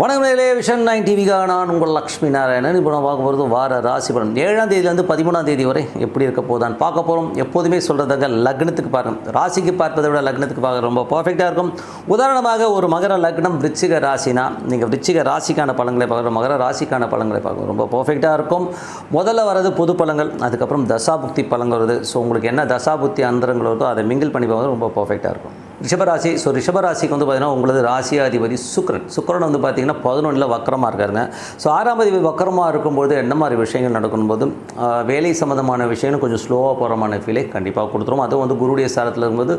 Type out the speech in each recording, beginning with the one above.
வணக்கம் vision nine டிவிக்காக நான் உங்கள் லக்ஷ்மி நாராயணன். இப்போ நான் பார்க்க போகிறது வார ராசி பலன். ஏழாம் தேதியிலேருந்து பதிமூணாம் தேதி வரை எப்படி இருக்க போதான் பார்க்க போகிறோம் எப்போதுமே சொல்கிறதாங்க லக்னத்துக்கு பாருங்க. ராசிக்கு பார்ப்பதை விட லக்னத்துக்கு பார்க்க ரொம்ப பர்ஃபெக்டாக இருக்கும். உதாரணமாக ஒரு மகர லக்னம் விருச்சிக ராசினா நீங்கள் விருச்சிக ராசிக்கான பழங்களை பார்க்குற மகர ராசிக்கான பழங்களை பார்க்க ரொம்ப பர்ஃபெக்டாக இருக்கும். முதல்ல வரது பொது பழங்கள் அதுக்கப்புறம் தசாபுக்தி பலன்கள் வருது. ஸோ உங்களுக்கு என்ன தசாபுக்தி அந்தரங்கள் வருதோ அதை மிங்கிள் பண்ணி பார்க்குறது ரொம்ப பர்ஃபெக்டாக இருக்கும். ரிஷபராசி ஸோ ரிஷபராசிக்கு வந்து பார்த்திங்கன்னா உங்களது ராசியாதிபதி சுக்ரன். சுக்கரன் வந்து பார்த்தீங்கன்னா பதினொன்றில் வக்கரமாக இருக்காருங்க. ஸோ ஆறாம் அதிபதி வக்கரமாக இருக்கும்போது என்ன மாதிரி விஷயங்கள் நடக்கும்போது வேலை சம்மந்தமான விஷயங்கள் கொஞ்சம் ஸ்லோவாக போகிறமான ஃபீலை கண்டிப்பாக கொடுத்துரும். அதுவும் வந்து குருடைய சாரத்தில் இருக்கும்போது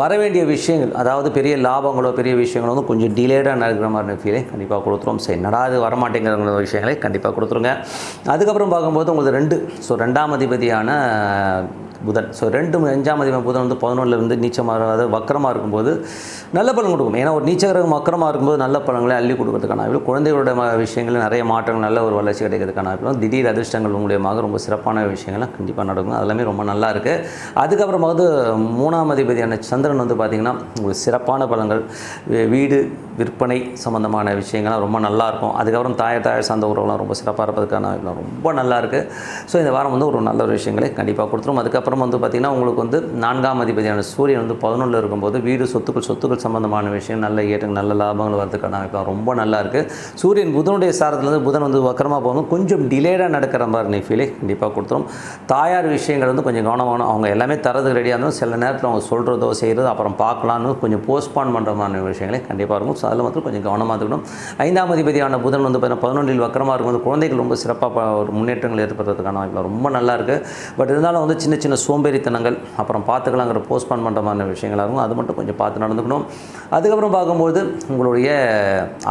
வர வேண்டிய விஷயங்கள் அதாவது பெரிய லாபங்களோ பெரிய விஷயங்களோ வந்து கொஞ்சம் டிலேடாக நடக்கிற மாதிரி ஃபீலை கண்டிப்பாக கொடுத்துரும். சரி என்னடா அது வரமாட்டேங்கிற விஷயங்களை கண்டிப்பாக கொடுத்துருங்க. அதுக்கப்புறம் பார்க்கும்போது உங்களுக்கு ரெண்டு ஸோ ரெண்டாம் அதிபதியான புதன். ஸோ ரெண்டு அஞ்சாம் அதிபதி புதன் வந்து பதினொன்றில் இருந்து நீச்சமாக அதாவது வக்கரமாக இருக்கும்போது நல்ல பலன் கொடுக்கும். ஏன்னா ஒரு நீச்சகரகம் வக்கரமாக இருக்கும்போது நல்ல பலன்களை அள்ளி கொடுக்கறதுக்கான வாய்ப்பு. குழந்தைகளோட ம- விஷயங்கள் நிறைய மாற்றங்கள் நல்ல ஒரு வளர்ச்சி கிடைக்கிறதுக்கான வாய்ப்பு. திடீர் அதிர்ஷ்டங்கள் மூலியமாக ரொம்ப சிறப்பான விஷயங்கள்லாம் கண்டிப்பாக நடக்கும். அதெல்லாமே ரொம்ப நல்லா இருக்குது அதுக்கப்புறமா வந்து மூணாம் அதிபதியான சந்திரன் வந்து பார்த்திங்கன்னா உங்களுக்கு சிறப்பான பலங்கள் வீ- வீடு விற்பனை சம்மந்தமான விஷயங்கள்லாம் ரொம்ப நல்லாயிருக்கும் அதுக்கப்புறம் தாயார் தாயார் சார்ந்த உறவுலாம் ரொம்ப சிறப்பாக இருப்பதுக்கான ரொம்ப நல்லா இருக்குது ஸோ இந்த வாரம் வந்து ஒரு நல்ல ஒரு விஷயங்களை கண்டிப்பாக கொடுத்துரும். அதுக்கப்புறம் வந்து பார்த்திங்கன்னா உங்களுக்கு வந்து நான்காம் அதிபதியான சூரியன் வந்து பதினொன்றில் இருக்கும்போது வீடு சொத்துக்கள் சொத்துக்கள் சம்மந்தமான விஷயம் நல்ல ஏற்றங்கள் நல்ல லாபங்கள் வரதுக்கான அமைப்பாக ரொம்ப நல்லா இருக்குது சூரியன் புதனுடைய சாரத்துலேருந்து புதன் வந்து வக்கரமாக போகணும் கொஞ்சம் டிலேடாக நடக்கிற மாதிரி ஃபீலை கண்டிப்பாக கொடுத்துரும். தாயார் விஷயங்கள் வந்து கொஞ்சம் கவனமாகணும் அவங்க எல்லாமே தரதுக்கு ரெடியாக இருந்தாலும் சில நேரத்தில் அவங்க சொல்கிறதோ செய்கிறதோ அப்புறம் பார்க்கலான்னு கொஞ்சம் போஸ்ட்பான் பண்ணுற மாதிரி விஷயங்களே கண்டிப்பாக இருக்கும். ஸோ அதில் மட்டும் கொஞ்சம் கவனமாக இருக்கணும். ஐந்தாம் அதிபதியான புதன் வந்து பார்த்தீங்கன்னா பதினொன்றில் வக்கரமாக இருக்கும்போது குழந்தைகள் ரொம்ப சிறப்பாக ப- ஒரு முன்னேற்றங்கள் ஏற்படுறதுக்கான வாய்ப்பு ரொம்ப நல்லா இருக்குது பட் இருந்தாலும் வந்து சின்ன சின்ன சோம்பேறித்தனங்கள் அப்புறம் பார்த்துக்கலாங்கிற போஸ்ட்பான் பண்ணுற மாதிரி விஷயங்களாக இருக்கும். அது மட்டும் கொஞ்சம் பார்த்து நடந்துக்கணும். அதுக்கப்புறம் பார்க்கும்போது உங்களுடைய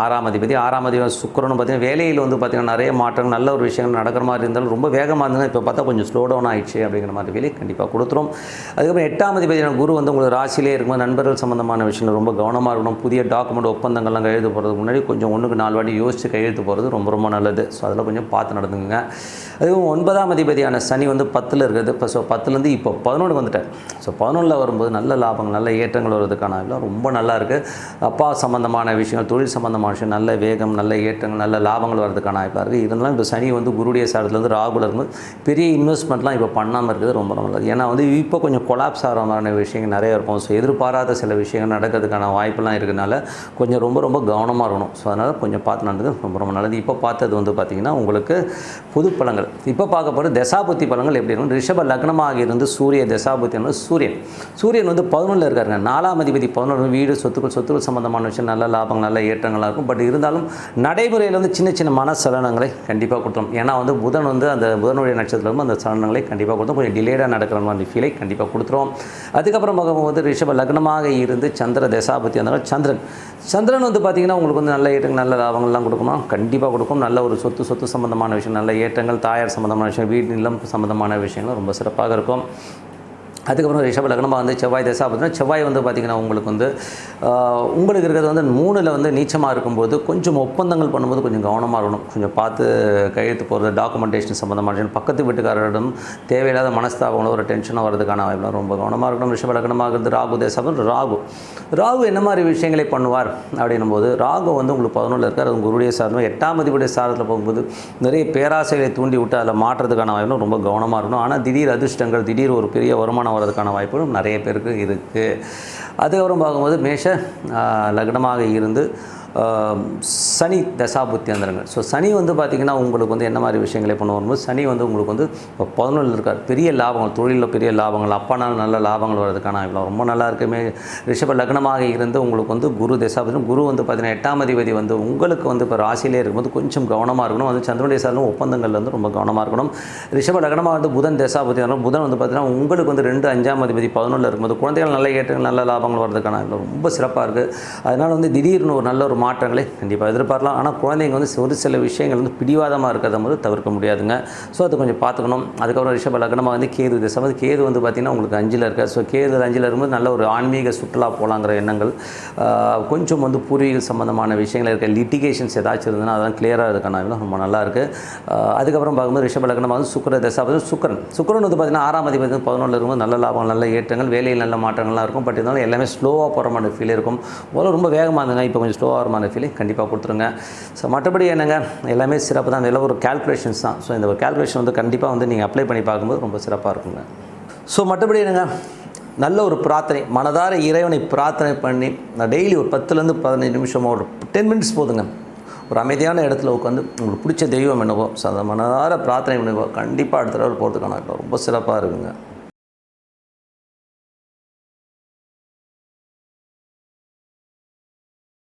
ஆறாம் அதிபதி ஆறாம் அதிபதி சுக்கிரனும் பார்த்தீங்கன்னா வேலையில் வந்து பார்த்திங்கன்னா நிறைய மாற்றங்கள் நல்ல ஒரு விஷயங்கள் நடக்கிற மாதிரி இருந்தாலும் ரொம்ப வேகமாக இருந்தாலும் இப்போ பார்த்தா கொஞ்சம் ஸ்லோ டவுன் ஆயிடுச்சு அப்படிங்கிற மாதிரி வேலையை கண்டிப்பாக கொடுத்துரும். அதுக்கப்புறம் எட்டாம் அதிபதியான குரு வந்து உங்களுக்கு ராசியிலே இருக்கும்போது நண்பர்கள் சம்மந்தமான விஷயங்கள் ரொம்ப கவனமாக இருக்கணும். புதிய டாக்குமெண்ட் ஒப்பந்தங்கள்லாம் கையெழுத்து போகிறதுக்கு முன்னாடி கொஞ்சம் ஒன்றுக்கு நாலு வாட்டி யோசித்து கையெழுத்து போகிறது ரொம்ப ரொம்ப நல்லது. ஸோ அதில் கொஞ்சம் பார்த்து நடந்துங்க அதுவும் ஒன்பதாம் அதிபதியான சனி வந்து பத்தில் இருக்குது இப்போ ஸோ வந்து இப்போ பதினொன்று வந்துட்டார் ஸோ பதினொன்றில் வரும்போது நல்ல லாபங்கள் நல்ல ஏற்றங்கள் வருவதற்கான இதெல்லாம் ரொம்ப நல்லா இருக்குது அப்பா சம்மந்தமான விஷயங்கள் தொழில் சம்மந்தமான விஷயம் நல்ல வேகம் நல்ல ஏற்றங்கள் நல்ல லாபங்கள் வரதுக்கான வாய்ப்பாக இருக்குது இருந்தாலும் இப்போ சனி வந்து குருடைய சாரத்துலேருந்து ராகுல இருக்கும்போது பெரிய இன்வெஸ்ட்மெண்ட்லாம் இப்போ பண்ணாமல் இருக்கிறது ரொம்ப நல்லது. ஏன்னா வந்து இப்போ கொஞ்சம் கொலாப்ஸ் ஆகிற மாதிரியான விஷயங்கள் நிறைய இருக்கும். ஸோ எதிர்பாராத சில விஷயங்கள் நடக்கிறதுக்கான வாய்ப்பெல்லாம் இருக்கிறதுனால கொஞ்சம் ரொம்ப ரொம்ப கவனமாக இருக்கணும். ஸோ அதனால் கொஞ்சம் பார்த்து நடந்தது ரொம்ப ரொம்ப நல்லது. இப்போ பார்த்தது வந்து பார்த்திங்கன்னா உங்களுக்கு புது பழங்கள். இப்போ பார்க்க போகிற தசாபுத்தி பழங்கள் எப்படி இருக்கும் ரிஷப லக்னமாக இருந்து சூரிய தசாபுத்தி சூரியன். சூரியன் வந்து பதினொன்றில் இருக்காருங்க. நாலாம் அதிபதி பதினொன்று வீடு சொத்துக்கள் சொத்துக்கள் சம்மந்தமான விஷயம் நல்ல லாபம் நல்ல ஏற்றங்களாக இருக்கும். பட் இருந்தாலும் நடைமுறையில் வந்து சின்ன சின்ன மன சலனங்களை கண்டிப்பாக கொடுத்தோம் ஏன்னா வந்து புதன் வந்து அந்த புதனுடைய நட்சத்திரம் அந்த சலனங்களை கண்டிப்பாக கொடுத்தோம் கொஞ்சம் டிலேடாக நடக்கிற மாதிரி ஃபீலை கண்டிப்பாக கொடுத்துரும். அதுக்கப்புறம் வந்து ரிஷப லக்னமாக இருந்து சந்திர தசாபுத்தி அந்த சந்திரன். சந்திரன் வந்து பார்த்திங்கன்னா உங்களுக்கு வந்து நல்ல ஏற்றங்கள் நல்ல லாபங்கள்லாம் கொடுக்குமா? கண்டிப்பாக கொடுக்கும். நல்ல ஒரு சொத்து சொத்து சம்மந்தமான விஷயம் நல்ல ஏற்றங்கள் தாயார் சம்மந்தமான விஷயம் வீடு நிலம் சம்மந்தமான விஷயங்கள் ரொம்ப சிறப்பாக இருக்கும். அதுக்கப்புறம் ரிஷப லக்னமாக வந்து செவ்வாய் தசா பார்த்தீங்கன்னா செவ்வாய் வந்து பார்த்திங்கன்னா உங்களுக்கு வந்து உங்களுக்கு இருக்கிறது வந்து மூணில் வந்து நீச்சமாக இருக்கும்போது கொஞ்சம் ஒப்பந்தங்கள் பண்ணும்போது கொஞ்சம் கவனமாக இருக்கணும். கொஞ்சம் பார்த்து கையெழுத்து போகிறது டாக்குமெண்டேஷன் சம்மந்தமான பக்கத்து வீட்டுக்காரரிடம் தேவையில்லாத மனஸ்தாபங்களோ ஒரு டென்ஷனோ வரதுக்கான வாய்ப்புலாம் ரொம்ப கவனமாக இருக்கணும். ரிஷப லக்னமாக இருந்து ராகு தேசம் ராகு. ராகு என்ன மாதிரி விஷயங்களை பண்ணுவார் அப்படின்னும் போது ராகு வந்து உங்களுக்கு பதினொன்றில் இருக்கார். அது குருடைய சார்ந்தும் எட்டாம் அதிபதியுடைய சாரத்தில் போகும்போது நிறைய பேராசைகளை தூண்டி விட்டு அதில் மாற்றுறதுக்கான வாய்ப்பும் ரொம்ப கவனமாக இருக்கணும். ஆனால் திடீர் அதிர்ஷ்டங்கள் திடீர் ஒரு பெரிய வருமானம் வர்றதுக்கான வாய்ப்புகளும் நிறைய பேருக்கு இருக்குது அதுக்கப்புறம் பார்க்கும்போது மேஷ லக்னமாக இருந்து சனி தசாபுத்தி ஸோ சனி வந்து பார்த்திங்கன்னா உங்களுக்கு வந்து என்ன மாதிரி விஷயங்களை பண்ண சனி வந்து உங்களுக்கு வந்து இப்போ பதினொன்று இருக்கார். பெரிய லாபங்கள் தொழிலில் பெரிய லாபங்கள் அப்பானால் நல்ல லாபங்கள் வர்றதுக்கான இவ்வளோ ரொம்ப நல்லா இருக்குமே. ரிஷப லக்னமாக இருந்து உங்களுக்கு வந்து குரு தசாபதி குரு வந்து பார்த்திங்கன்னா எட்டாம் அதிபதி வந்து உங்களுக்கு வந்து இப்போ ராசியிலே இருக்கும்போது கொஞ்சம் கவனமாக இருக்கணும். வந்து சந்திரனுடைய சார்ந்தும் ஒப்பந்தங்கள் வந்து ரொம்ப கவனமாக இருக்கணும். ரிஷப லக்னமாக வந்து புதன் தசாபதி அதனால புதன் வந்து பார்த்திங்கன்னா உங்களுக்கு வந்து ரெண்டு அஞ்சாம் அதிபதி பதினொன்றில் இருக்கும்போது குழந்தைகள் நல்ல ஏற்றங்கள் நல்ல லாபங்கள் வர்றதுக்கான ரொம்ப சிறப்பாக இருக்குது அதனால் வந்து திடீர்னு ஒரு நல்ல ஒரு மாற்றங்களை கண்டிப்பாக எதிர்பார்க்கலாம். ஆனால் குழந்தைங்க வந்து ஒரு சில விஷயங்கள் வந்து பிடிவாதமாக இருக்கிறத வந்து தவிர்க்க முடியாதுங்க. ஸோ அது கொஞ்சம் பார்த்துக்கணும். அதுக்கப்புறம் ரிஷப லக்னமாக வந்து கேது திசை. வந்து கேது வந்து பார்த்திங்கன்னா உங்களுக்கு அஞ்சில் இருக்க. ஸோ கேது அஞ்சில் இருக்கும்போது நல்ல ஒரு ஆன்மீக சுற்றுலா போகலாங்கிற எண்ணங்கள். கொஞ்சம் வந்து பூர்வீக சம்மந்தமான விஷயங்கள் இருக்க. லிட்டிகேஷன்ஸ் ஏதாச்சும் இருந்ததுன்னா அதெல்லாம் கிளியராக இருக்கான ரொம்ப நல்லா இருக்குது அதுக்கப்புறம் பார்க்கும்போது ரிஷப லக்னமாக வந்து சுக்கர திசை. வந்து சுக்கரன். சுக்கரன் வந்து பார்த்திங்கன்னா ஆறாம் அதிபதி வந்து பதினொன்றில் இருக்கும்போது நல்ல லாபம் நல்ல ஏற்றங்கள் வேலையில் நல்ல மாற்றங்கள்லாம் இருக்கும். பட் இருந்தாலும் எல்லாமே ஸ்லோவாக போகிற மாதிரி ஃபீல் இருக்கும். முதல்ல ரொம்ப வேகமாக இருந்துங்க இப்போ கொஞ்சம் ஸ்லோவாக ஓரமான ஃபீலிங் கண்டிப்பாக கொடுத்துருங்க. ஸோ மற்றபடி என்னங்க? எல்லாமே சிறப்பு தான். எல்லாம் ஒரு கேல்குலேஷன்ஸ் தான். ஸோ இந்த ஒரு கேல்குலேஷன் வந்து கண்டிப்பாக வந்து நீங்கள் அப்ளை பண்ணி பார்க்கும்போது ரொம்ப சிறப்பாக இருக்குங்க. ஸோ மற்றபடி என்னங்க? நல்ல ஒரு பிரார்த்தனை. மனதார இறைவனை பிரார்த்தனை பண்ணி நான் டெய்லி ஒரு பத்துலேருந்து பதினஞ்சு நிமிஷமாக ஒரு டென் மினிட்ஸ் போதுங்க. ஒரு அமைதியான இடத்துல உட்காந்து உங்களுக்கு பிடிச்ச தெய்வம் என்னவோ ஸோ அந்த மனதார பிரார்த்தனை பண்ணுவோம் கண்டிப்பாக அடுத்த தடவை போகிறதுக்கான ரொம்ப சிறப்பாக இருக்குங்க.